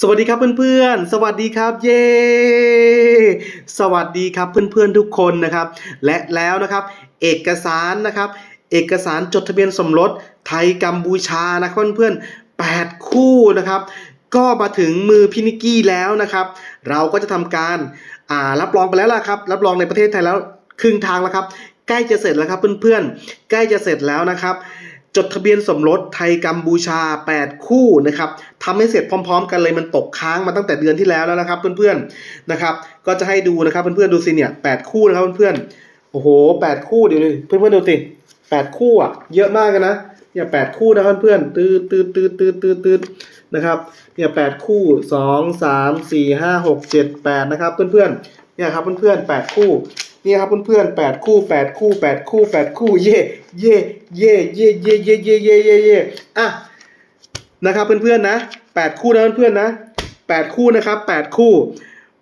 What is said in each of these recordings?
สวัสดีครับเพื่อนๆ สวัสดีครับเย้สวัสดีครับเพื่อนๆทุกคนนะครับ และแล้วนะครับเอกสารนะครับ เอกสารจดทะเบียนสมรสไทยกัมพูชานะเพื่อนๆ8คู่นะครับ ก็มาถึงมือพินิกกี้แล้วนะครับ เราก็จะทำการอ่ารับรองไปแล้วล่ะครับ รับรองในประเทศไทยแล้วครึ่งทางแล้วครับ ใกล้จะเสร็จแล้วครับเพื่อนๆใกล้จะเสร็จแล้วนะครับ จดทะเบียนสมรสไทยกัมพูชา 8 คู่นะครับทำให้เสร็จพร้อม ๆ กันเลยมันตกค้างมาตั้งแต่เดือนที่แล้วแล้วนะครับ เพื่อนๆนะครับก็จะให้ดูนะครับเพื่อนๆดูสิเนี่ย8คู่นะครับเพื่อนๆโอ้โห 8 คู่เดี๋ยวนี้เพื่อนๆดูสิ8 คู่อะเยอะมากนนะเนี่ย8คู่นะครับเพื่อนๆตืดตืดตืดตืดตืดตืดนะครับ เนี่ย8คู่2 3 4 5 6 7 8นะครับเพื่อนๆ เนี่ยครับเพื่อนๆ8คู่ นี่ครับเพื่อนๆแปดคู่แปดคู่แปดคู่แปดคู่เย่เย่เย่เย่เย่เย่เย่เย่เย่เย่อะนะครับเพื่อนๆนะแปดคู่นะเพื่อนๆนะแปดคู่นะครับแปดคู่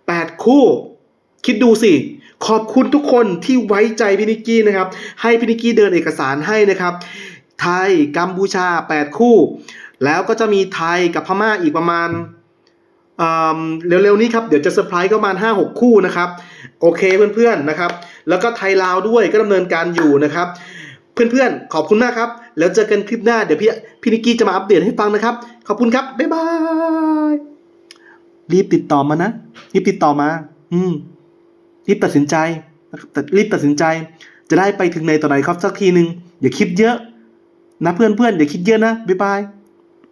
แปดคู่ คิดดูสิขอบคุณทุกคนที่ไว้ใจพี่นิกกี้นะครับ ให้พี่นิกกี้เดินเอกสารให้นะครับ ไทยกัมพูชาแปดคู่ แล้วก็จะมีไทยกับพม่าอีกประมาณ เร็วๆนี้ครับ เดี๋ยวจะเซอร์ไพรส์ก็ประมาณ 5 6 คู่นะครับ โอเคเพื่อนๆนะครับ แล้วก็ไทยลาวด้วยก็ดำเนินการอยู่นะครับ เพื่อนๆ ขอบคุณมากครับ แล้วเจอกันคลิปหน้าเดี๋ยวพี่พี่นิกกี้จะมาอัปเดตให้ฟังนะครับ ขอบคุณครับ บ๊ายบาย รีบติดต่อมานะ รีบติดต่อมา อืม รีบตัดสินใจนะครับรีบตัดสินใจ จะได้ไปถึงไหนต่อไหนครับสักทีหนึ่งอย่าคิดเยอะ นะเพื่อนๆอย่าคิดเยอะนะบ๊ายบาย